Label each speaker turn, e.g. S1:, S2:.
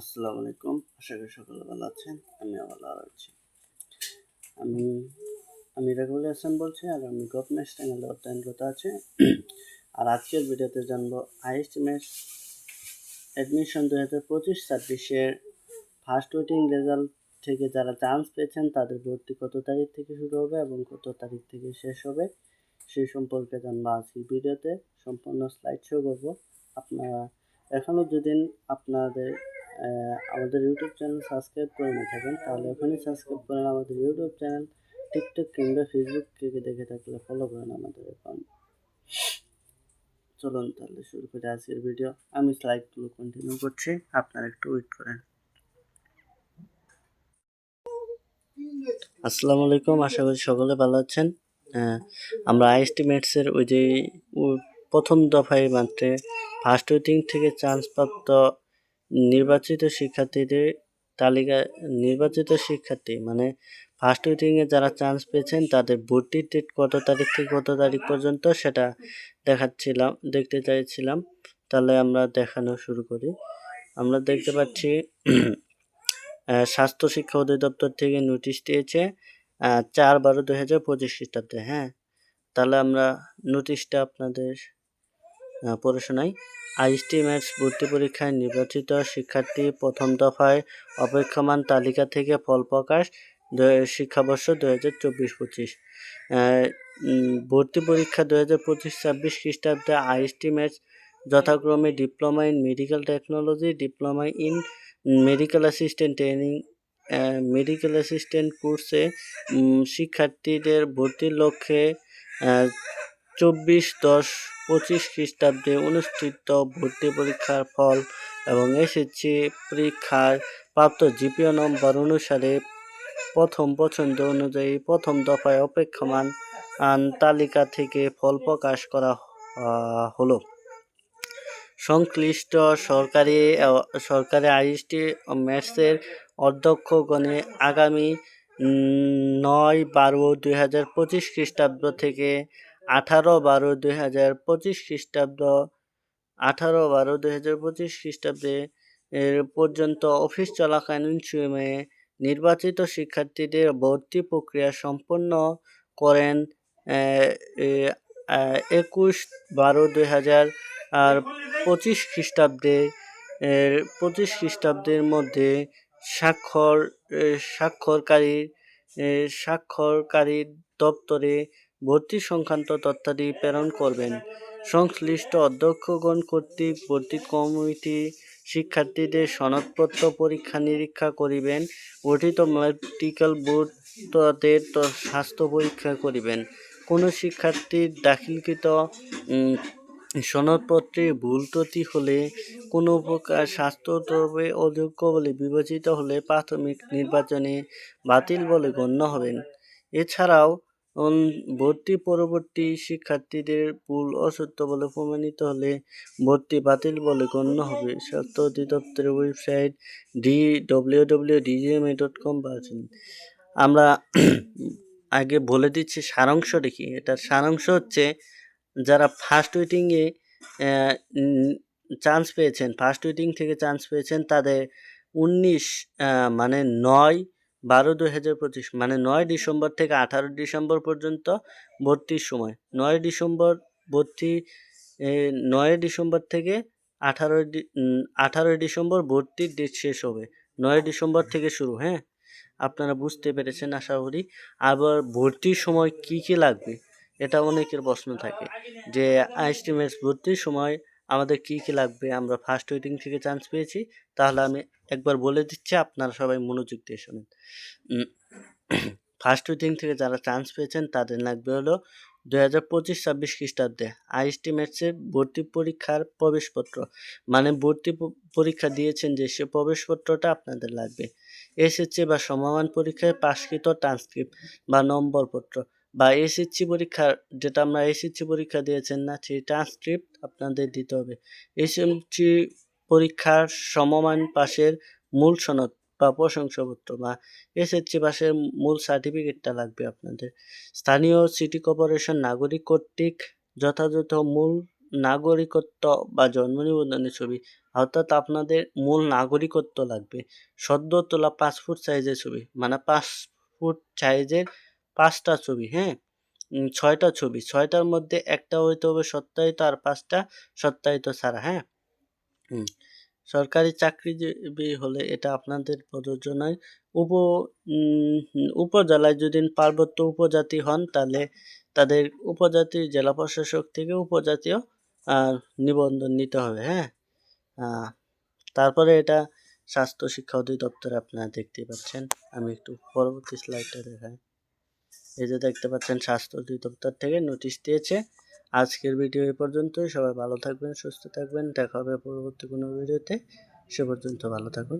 S1: আসসালামু আলাইকুম। আশা করি সকলে ভালো আছেন আমি ভালো আছি। আমি আমি রাঘুল হাসান বলছি আর আমি গভর্নমেন্ট চ্যানেলে অধ্যয়নরত আছে। আর আজকের ভিডিওতে জানব হাইস্ট ম্যাচ অ্যাডমিশন দু হাজার পঁচিশ ছাব্বিশের ফার্স্ট ওয়েটিং রেজাল্ট থেকে যারা চান্স পেয়েছেন, তাদের ভর্তি কত তারিখ থেকে শুরু হবে এবং কত তারিখ থেকে শেষ হবে, সেই সম্পর্কে জানব আজকের ভিডিওতে। সম্পূর্ণ স্লাইড শো করব। আপনারা এখনও যদি আপনাদের আমাদের ইউটিউব চ্যানেল সাবস্ক্রাইব করে না থাকেন। তাহলে এখনই সাবস্ক্রাইব করেন আমাদের ইউটিউব চ্যানেল টিকটক কিংবা ফেসবুক থেকে দেখে থাকলে ফলো করেন আমাদের অ্যাকাউন্ট চলুন তাহলে শুরু করি আজকের ভিডিও আমি স্লাইডগুলো কন্টিনিউ করছি, আপনারা একটু ওয়েট করেন। আসসালামু আলাইকুম, আশা করি সকলে ভালো আছেন। আমরা আইএসটিমেটসের ওই যে প্রথম দফায় মাত্রে ফার্স্ট ওয়েটিং থেকে চান্স প্রাপ্ত নির্বাচিত শিক্ষার্থীদের তালিকা, নির্বাচিত শিক্ষার্থী মানে ফার্স্ট ওয়েটিংয়ে যারা চান্স পেয়েছেন, তাদের ভর্তির ডেট কত তারিখ থেকে কত তারিখ পর্যন্ত সেটা দেখাচ্ছিলাম, দেখতে চাইছিলাম। তাহলে আমরা দেখানো শুরু করি। আমরা দেখতে পাচ্ছি স্বাস্থ্য শিক্ষা অধিদপ্তর থেকে নোটিশ দিয়েছে চার বারো দু হাজার পঁচিশ খ্রিস্টাব্দে হ্যাঁ? তাহলে আমরা নোটিশটা আপনাদের আহ, পড়ে শোনাই আইএসটি ম্যাথস ভর্তি পরীক্ষায় নির্বাচিত শিক্ষার্থী প্রথম দফায় অপেক্ষমান তালিকা থেকে ফল প্রকাশ শিক্ষাবর্ষ দু হাজার চব্বিশ পঁচিশ। ভর্তি পরীক্ষা দু হাজার পঁচিশ ছাব্বিশ খ্রিস্টাব্দে আইএসটি ম্যাথস যথাক্রমে diploma in medical technology diploma in medical assistant training medical assistant কোর্সে শিক্ষার্থীদের ভর্তির লক্ষ্যে চব্বিশ, দশ, পঁচিশ খ্রিস্টাব্দে অনুষ্ঠিত ভর্তি পরীক্ষার ফল এবং এসএসসি পরীক্ষার প্রাপ্ত জিপিও নম্বর অনুসারে প্রথম পছন্দ অনুযায়ী প্রথম দফায় অপেক্ষমান তালিকা থেকে ফল প্রকাশ করা হলো। সংশ্লিষ্ট সরকারি সরকারি আইএসটি ম্যাথসের অধ্যক্ষগণে আগামী নয় বারো দুই হাজার পঁচিশ খ্রিস্টাব্দ থেকে আঠারো বারো দুই হাজার পঁচিশ খ্রিস্টাব্দ, আঠারো বারো দুই হাজার পঁচিশ খ্রিস্টাব্দে পর্যন্ত অফিস চলাকালীন সময়ে নির্বাচিত শিক্ষার্থীদের ভর্তি প্রক্রিয়া সম্পন্ন করেন একুশ বারো দুই হাজার আর পঁচিশ খ্রিস্টাব্দে। পঁচিশ খ্রিস্টাব্দের মধ্যে স্বাক্ষর স্বাক্ষরকারী স্বাক্ষরকারী দপ্তরে ভর্তি সংক্রান্ত তথ্যাদি প্রেরণ করবেন। সংশ্লিষ্ট অধ্যক্ষগণ কর্তৃক ভর্তি কমিটি শিক্ষার্থীদের সনদপত্র পরীক্ষা নিরীক্ষা করিবেন, গঠিত মেডিকেল বোর্ড তাদের স্বাস্থ্য পরীক্ষা করিবেন। কোনো শিক্ষার্থীর দাখিলকৃত সনদপত্রে ভুল ত্রুটি হলে, কোনো প্রকার স্বাস্থ্য দ্রব্যে অযোগ্য বলে বিবেচিত হলে প্রাথমিক নির্বাচনে বাতিল বলে গণ্য হবেন। এছাড়াও ভর্তি পরবর্তী শিক্ষার্থীদের ভুল, অসত্য বলে প্রমাণিত হলে ভর্তি বাতিল বলে গণ্য হবে। স্বাস্থ্য অধিদপ্তরের website D W W DGMA dot com আমরা আগে বলে দিচ্ছি সারাংশ দেখি। এটার সারাংশ হচ্ছে যারা ফার্স্ট ওয়েটিংয়ে চান্স পেয়েছেন ফার্স্ট ওয়েটিং থেকে চান্স পেয়েছেন, তাদের উনিশ মানে নয় বারো দুই হাজার পঁচিশ মানে নয় ডিসেম্বর থেকে আঠারো ডিসেম্বর পর্যন্ত ভর্তির সময়। নয় ডিসেম্বর ভর্তি নয় ডিসেম্বর থেকে আঠারোই আঠারোই ডিসেম্বর ভর্তির ডেট শেষ হবে। নয় ডিসেম্বর থেকে শুরু হ্যাঁ? আপনারা বুঝতে পেরেছেন, আশা করি। আবার ভর্তির সময় কি কি লাগবে? এটা অনেকের প্রশ্ন থাকে। যে আইস্টিমেটস ভর্তির সময় আমাদের কি কি লাগবে? আমরা ফার্স্ট ওয়েটিং থেকে চান্স পেয়েছি। তাহলে আমি একবার বলে দিচ্ছি, আপনারা সবাই মনোযোগ দিয়ে শোনেন। ফার্স্ট ওয়েটিং থেকে যারা চান্স পেয়েছেন, তাদের লাগবে হলো দু হাজার পঁচিশ ছাব্বিশ খ্রিস্টাব্দে আইএসটি আইএসটিমেটসের ভর্তি পরীক্ষার প্রবেশপত্র। মানে ভর্তি পরীক্ষা দিয়েছেন যে সে প্রবেশপত্রটা আপনাদের লাগবে। এসএসসি বা সমমান পরীক্ষায় পাশকৃত ট্রান্সক্রিপ্ট বা নম্বরপত্র বা এসএসসি পরীক্ষার যেটা আমরা এসএসসি পরীক্ষা দিয়েছেন না, সেই ট্রান্সক্রিপ্ট আপনাদের দিতে হবে। এসএসসি পরীক্ষার সমমান পাশের মূল সনদ বা প্রশংসাপত্র বা এসএসসি পাশের মূল সার্টিফিকেটটা লাগবে আপনাদের। স্থানীয় সিটি কর্পোরেশন নাগরিক কর্তৃক যথাযথ মূল নাগরিকত্ব বা জন্ম নিবন্ধনের ছবি, অর্থাৎ আপনাদের মূল নাগরিকত্ব লাগবে। সদ্য তোলা পাসপোর্ট সাইজের ছবি মানে পাসপোর্ট সাইজের পাঁচটা ছবি হ্যাঁ? ছয়টা ছবি, ছয়টার মধ্যে একটা হইতে হবে সত্যায়িত আর পাঁচটা সত্যায়িত ছাড়া হ্যাঁ? সরকারি চাকরিজীবী হলে এটা আপনাদের প্রযোজ্য নয় উপ উপজেলায় যদি পার্বত্য উপজাতি হন তাহলে তাদের উপজাতি জেলা প্রশাসক থেকে উপজাতীয় নিবন্ধন নিতে হবে হ্যাঁ? তারপরে এটা স্বাস্থ্য শিক্ষা অধিদপ্তরে আপনারা দেখতে পাচ্ছেন। আমি একটু পরবর্তী স্লাইডটা দেখাই। এই যে দেখতে পাচ্ছেন, স্বাস্থ্য অধিদপ্তর থেকে নোটিশ দিয়েছে। আজকের ভিডিও এ পর্যন্তই। সবাই ভালো থাকবেন, সুস্থ থাকবেন। দেখা হবে পরবর্তী কোনো ভিডিওতে। সে পর্যন্ত ভালো থাকুন।